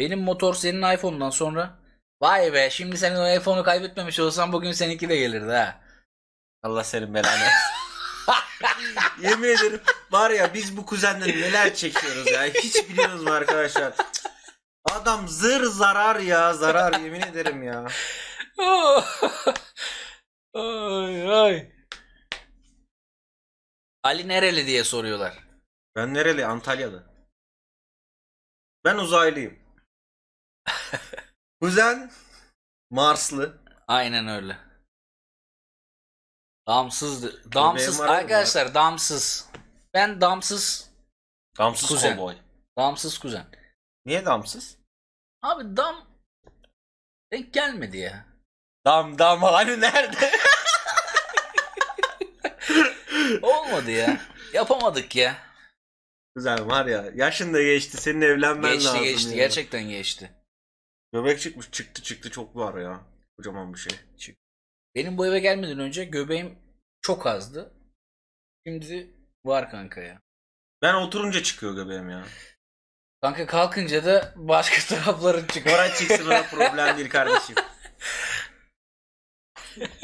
Benim motor senin iPhone'dan sonra. Vay be şimdi senin o iPhone'u kaybetmemiş olsan bugün seninki de gelirdi ha. Allah senin belanı. Yemin ederim var ya biz bu kuzenle neler çekiyoruz ya. Hiç biliyoruz mu arkadaşlar? Adam zır zarar ya zarar yemin ederim ya. ay ay. Ali nereli diye soruyorlar. Ben nereli? Antalya'da. Ben uzaylıyım. Kuzen Marslı. Aynen öyle. Damsızdı. Damsız var mı arkadaşlar damsız. Ben damsız. Damsız Kuzen. kovboy. Damsız kuzen. Niye damsız? Abi dam denk gelmedi ya. Dam dam hani nerede? Olmadı ya. Yapamadık ya. Kuzen var ya yaşın da geçti senin evlenmen geçti lazım. geçti ya. gerçekten geçti. Göbek çıkmış çıktı çıktı çok var ya. Kocaman bir şey. Benim bu eve gelmeden önce göbeğim çok azdı. Şimdi var kanka ya. Ben oturunca çıkıyor göbeğim ya. Kanka kalkınca da başka tarafların çıkıyor. Oraya çıksın ona problem değil kardeşim.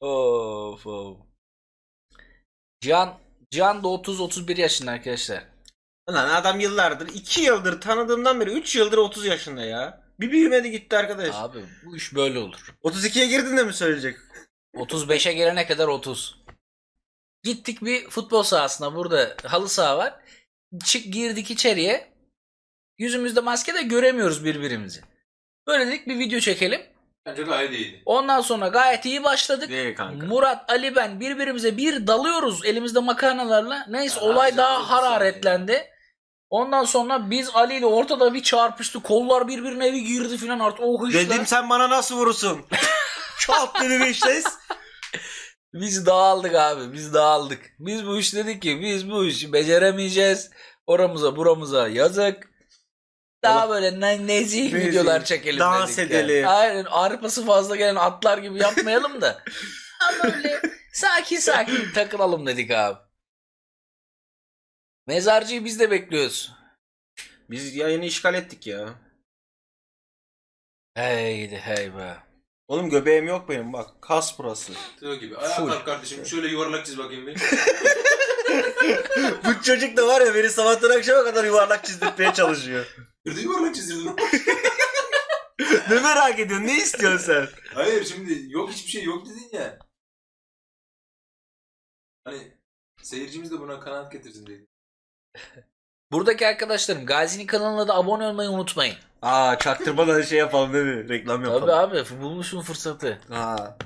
of of. Cihan Cihan da 30-31 yaşında arkadaşlar. Lan adam yıllardır 2 yıldır tanıdığımdan beri 3 yıldır 30 yaşında ya. Bir büyümedi gitti arkadaş. Abi bu iş böyle olur. 32'ye girdin de mi söyleyecek? 35'e gelene kadar 30. Gittik bir futbol sahasına burada halı saha var. Çık girdik içeriye. Yüzümüzde maske de göremiyoruz birbirimizi. Böyle dedik bir video çekelim. Bence gayet iyiydi. Ondan sonra gayet iyi başladık. Değil kanka. Murat, Ali ben birbirimize bir dalıyoruz elimizde makarnalarla. Neyse Ya, olay daha hararetlendi. Ondan sonra biz Ali ile ortada bir çarpıştı. Kollar birbirine bir girdi filan artık o hışla. Dedim sen bana nasıl vurursun? Çat dedi bir işte. Biz dağıldık abi biz dağıldık. Biz bu iş dedik ki biz bu işi beceremeyeceğiz. Oramıza buramıza yazık. Daha böyle ne, nezih Nezih, videolar çekelim dans dedik. edelim. Yani. Aynen arpası fazla gelen atlar gibi yapmayalım da. Ama böyle sakin sakin takılalım dedik abi. Mezarcıyı biz de bekliyoruz. Biz yayını işgal ettik ya. Heydi hey be. Oğlum göbeğim yok benim bak. Kas burası. Tığ gibi. Ayağa Full. kalk kardeşim. Şöyle yuvarlak çiz bakayım bir. Bu çocuk da var ya beni sabahtan akşama kadar yuvarlak çizdirtmeye çalışıyor. Nerede yuvarlak çizdirdin? ne merak ediyorsun? Ne istiyorsun sen? Hayır şimdi yok hiçbir şey yok dedin ya. Hani seyircimiz de buna kanaat getirsin dedi. Buradaki arkadaşlarım Gazi'nin kanalına da abone olmayı unutmayın. Aa çaktırmadan şey yapalım değil mi? Reklam yapalım. Tabii abi bulmuşsun fırsatı. Ha.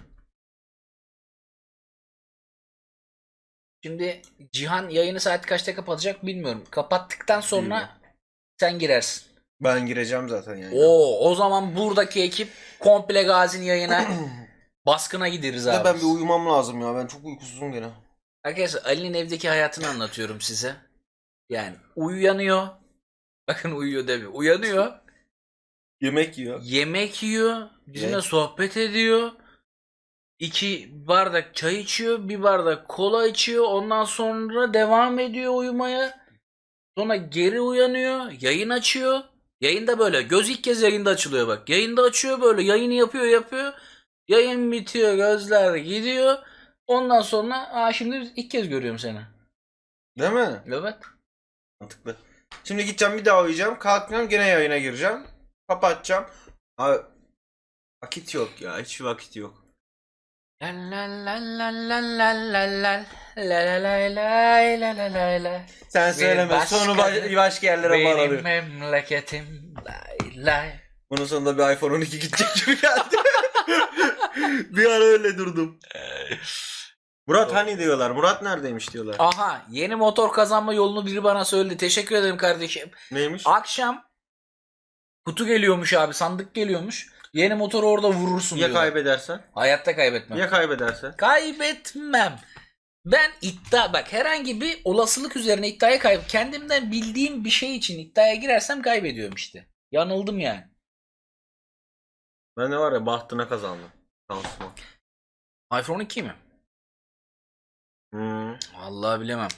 Şimdi Cihan yayını saat kaçta kapatacak bilmiyorum. Kapattıktan sonra sen girersin. Ben gireceğim zaten yani. Oo, o zaman buradaki ekip komple Gazi'nin yayına baskına gideriz Ya abi. ben bir uyumam lazım ya. Ben çok uykusuzum gene. Arkadaşlar Ali'nin evdeki hayatını anlatıyorum size. Yani uyanıyor. Bakın uyuyor demiyor. Uyanıyor. Yemek yiyor. Yemek yiyor. Bizimle Evet. sohbet ediyor. İki bardak çay içiyor. Bir bardak kola içiyor. Ondan sonra devam ediyor uyumaya. Sonra geri uyanıyor. Yayın açıyor. Yayında böyle. Göz ilk kez yayında açılıyor bak. Yayında açıyor böyle. Yayını yapıyor yapıyor. Yayın bitiyor. Gözler gidiyor. Ondan sonra aa şimdi ilk kez görüyorum seni. Değil mi? Evet. Mantıklı. Şimdi gideceğim bir daha uyuyacağım. Kalkacağım gene yayına gireceğim. Kapatacağım. Abi vakit yok ya. Hiç vakit yok. La la la la la la la la la la la la la la la la Sen Benim söyleme. başka- Sonu baş- başka yerlere Benim bağlanıyor. memleketim lay lay. Bunun sonunda bir iPhone 12 gidecek gibi geldi. bir ara öyle durdum. Murat hani diyorlar. Murat neredeymiş diyorlar. Aha yeni motor kazanma yolunu biri bana söyledi. Teşekkür ederim kardeşim. Neymiş? Akşam kutu geliyormuş abi sandık geliyormuş. Yeni motoru orada vurursun Ya diyorlar. kaybedersen? Hayatta kaybetmem. Ya kaybedersen? Kaybetmem. Ben iddia bak herhangi bir olasılık üzerine iddiaya kayb kendimden bildiğim bir şey için iddiaya girersem kaybediyorum işte. Yanıldım yani. Ben de var ya bahtına kazandım. Şansıma. iPhone 2 mi? Hmm. Vallahi bilemem.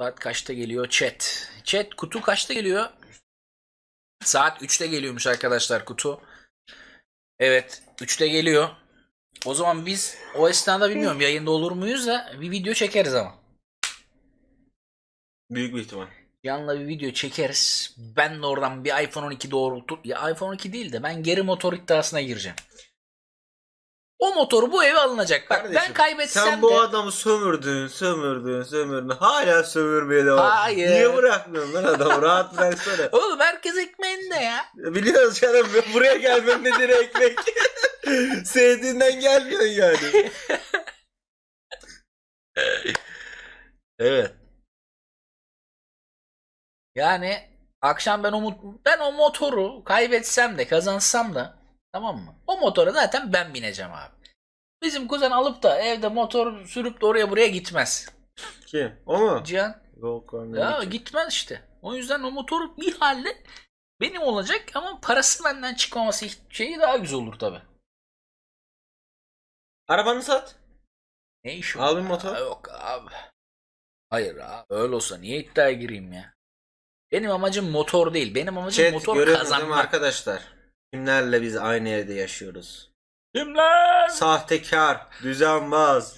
Saat kaçta geliyor chat? Chat kutu kaçta geliyor? Saat 3'te geliyormuş arkadaşlar kutu. Evet 3'te geliyor. O zaman biz o esnada bilmiyorum yayında olur muyuz da bir video çekeriz ama. Büyük bir ihtimal. Yanla bir video çekeriz. Ben de oradan bir iPhone 12 doğrultur. Ya iPhone 12 değil de ben geri motor iddiasına gireceğim. O motoru bu eve alınacak. Bak ben Kardeşim, kaybetsem Sen bu de adamı sömürdün, sömürdün, sömürdün. Hala sömürmeye devam. Hayır. Niye bırakmıyorsun lan adamı? Rahat bıraksana. Oğlum herkes ekmeğinde ya. Biliyoruz canım buraya gelmem nedir ekmek. Sevdiğinden gelmiyorsun yani. evet. Yani akşam ben o ben o motoru kaybetsem de kazansam da tamam mı? O motora zaten ben bineceğim abi. Bizim kuzen alıp da evde motor sürüp de oraya buraya gitmez. Kim? O mu? Cihan Yok lan. ya gitmez işte. O yüzden o motor bir halde benim olacak ama parası benden çıkmaması şeyi daha güzel olur tabi. Arabanı sat. Ne iş? Al bir motor. Yok abi. Hayır abi öyle olsa niye iddiaya gireyim ya? Benim amacım motor değil. Benim amacım Chat motor görüyorsunuz değil mi kazanmak. arkadaşlar? Kimlerle biz aynı evde yaşıyoruz? Kimler? Sahtekar, düzenbaz.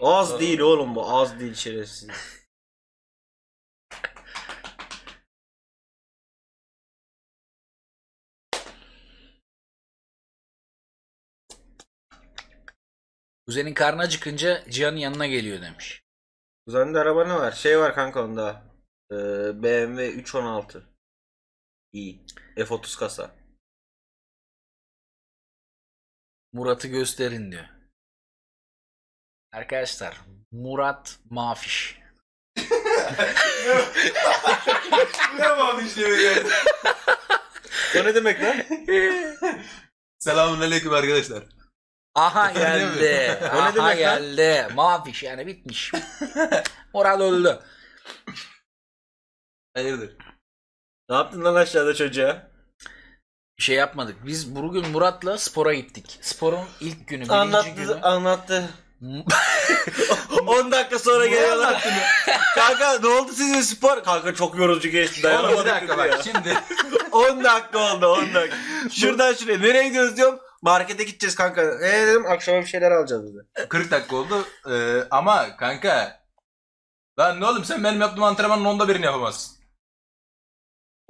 az değil oğlum bu az değil şerefsiz. Kuzenin karnı acıkınca Cihan'ın yanına geliyor demiş. Kuzeninde araba ne var? Şey var kanka onda. Ee, BMW 316. İyi. F30 kasa. Murat'ı gösterin diyor. Arkadaşlar Murat Mafiş. ne yapalım işte böyle. O ne demek lan? Selamun aleyküm arkadaşlar. Aha geldi. O ne Aha demek lan? geldi. Mafiş yani bitmiş. Murat öldü. Hayırdır? ne yaptın lan aşağıda çocuğa? Şey yapmadık. Biz bugün Murat'la spora gittik. Sporun ilk günü, birinci Anlattı, günü. anlattı. 10 dakika sonra geliyorlar. kanka ne oldu sizin spor? Kanka çok yorucu geçti. Oğlum Dayanamadık bir dakika ya. bak şimdi. 10 dakika oldu 10 dakika. Şuradan şuraya. Nereye gidiyoruz diyorum. Markete gideceğiz kanka. E dedim akşama bir şeyler alacağız dedi. 40 dakika oldu Ee, ama kanka. Lan ne oğlum sen benim yaptığım antrenmanın onda birini yapamazsın.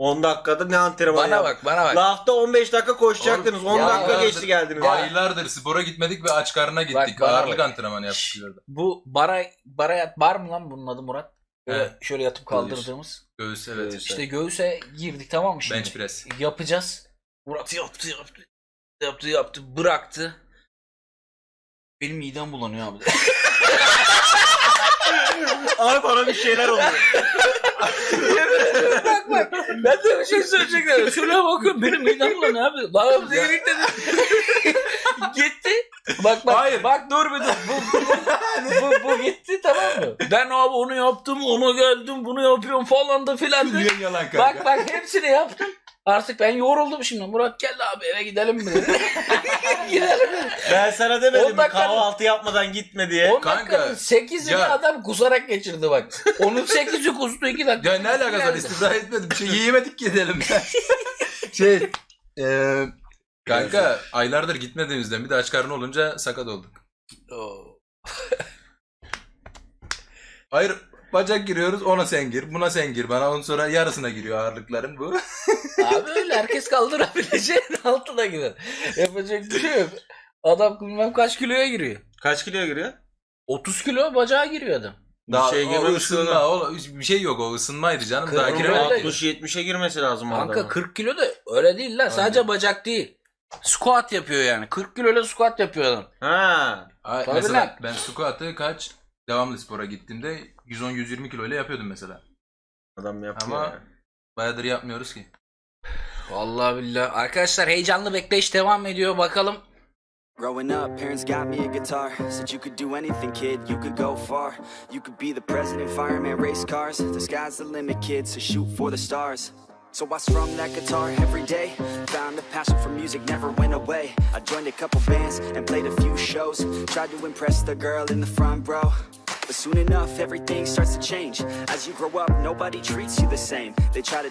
10 dakikada ne antrenman bana bak bana bak. Lafta 15 dakika koşacaktınız. 10 ya dakika geçti geldiniz. Ya. Aylardır spora gitmedik ve aç karnına gittik. bana Ağırlık bak. antrenmanı yaptık. Bu bara bara yat bar mı lan bunun adı Murat? Böyle Evet. şöyle yatıp kaldırdığımız. Göğüs evet. Göğüs. İşte göğüse girdik tamam mı şimdi? Bench press. Yapacağız. Murat yaptı yaptı. Yaptı yaptı bıraktı. Benim midem bulanıyor abi. Abi bana bir şeyler oluyor. bak bak. Ben de bir şey söyleyecekler. Şuraya bakın benim midem bulanıyor abi. Lan dedik dedi. gitti. Bak bak. Hayır. Bak dur bir dur. Bu, bu, bu, bu gitti tamam mı? Ben abi onu yaptım, onu geldim, bunu yapıyorum falan da filan. da. Milyon yalan kanka. Bak bak hepsini yaptım. Artık ben yoruldum şimdi. Murat gel abi eve gidelim mi? gidelim. Ben sana demedim mi dakika- kahvaltı yapmadan gitme diye. 10 Kanka, dakikanın 8'ini ya- adam kusarak geçirdi bak. Onun 8'i kustu 2 dakika. Ya ne alakası var istibra etmedim. Bir şey yiyemedik ki edelim. şey. eee kanka aylardır gitmediğimizden bir de aç karnı olunca sakat olduk. Oo. Hayır bacak giriyoruz ona sen gir buna sen gir bana ondan sonra yarısına giriyor ağırlıkların bu. Abi öyle herkes kaldırabileceğin altına gider. Yapacak bir şey yok. Adam bilmem kaç kiloya giriyor. Kaç kiloya giriyor? 30 kilo bacağa giriyor adam. Bir şey o girmemiş ısınma o, bir şey yok o ısınmaydı canım daha öyle. 60-70'e girmesi lazım Kanka adamın. 40 kilo da öyle değil lan. Sadece Aynen. bacak değil. Squat yapıyor yani. 40 kiloyla squat yapıyor adam. Ha. Ay, Tabii mesela lan. ben squat'ı kaç devamlı spora gittiğimde 110-120 kilo ile yapıyordum mesela. Adam yapıyor. Ama- ya. Bayağıdır yapmıyoruz ki. Vallahi billahi. Arkadaşlar heyecanlı bekleyiş devam ediyor. Bakalım Growing up, parents got me a guitar. Said you could do anything, kid, you could go far. You could be the president, fireman, race cars. The sky's the limit, kid, so shoot for the stars. So I strummed that guitar every day. Found a passion for music, never went away. I joined a couple bands and played a few shows. Tried to impress the girl in the front row. But soon enough, everything starts to change. As you grow up, nobody treats you the same. They try to